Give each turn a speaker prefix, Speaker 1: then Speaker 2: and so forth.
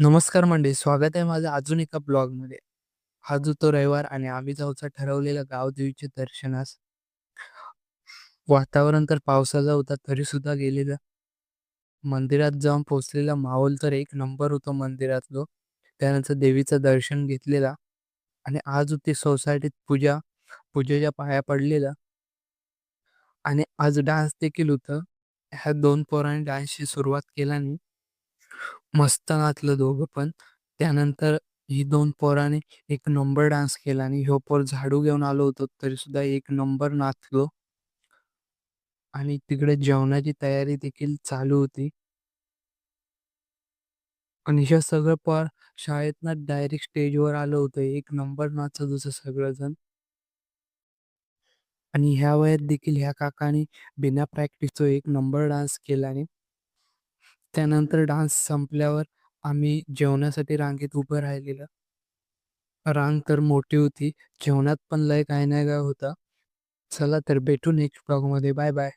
Speaker 1: नमस्कार मंडळी, स्वागत आहे माझं अजून एका ब्लॉगमध्ये. आज होतो रविवार आणि आम्ही जाऊचा ठरवलेलं गावदेवीच्या दर्शनास. वातावरण तर पावसाचा होता तरी सुद्धा गेलेलं. मंदिरात जाऊन पोहोचलेला माहोल तर एक नंबर होतो मंदिरातलो. त्यानंतर देवीचं दर्शन घेतलेला आणि आज होती सोसायटीत पूजा. पूजेच्या पाया पडलेलं आणि आज डान्स देखील होतं. ह्या दोन पोरांनी डान्सची सुरुवात केल्याने मस्त नाचलं दोघं पण. त्यानंतर ही दोन पोरांनी एक नंबर डान्स केला आणि ह्यो पोर झाडू घेऊन आलो होतो तरी सुद्धा एक नंबर नाचलो. आणि तिकडे जेवणाची तयारी देखील चालू होती. आणि हे सगळं पोर शाळेतनं डायरेक्ट स्टेजवर आलं होतं. एक नंबर नाचत होतं सगळंजण. आणि ह्या वयात देखील ह्या काकांनी बिना प्रॅक्टिसचं एक नंबर डान्स केला आणि त्यानंतर डान्स संपल्यावर आम्ही जेवणासाठी रांगेत उभं राहिलेलं. रांग तर मोठी होती. जेवणात पण लय काही नाही काय होतं. चला तर भेटू नेक्स्ट ब्लॉगमध्ये. Bye bye.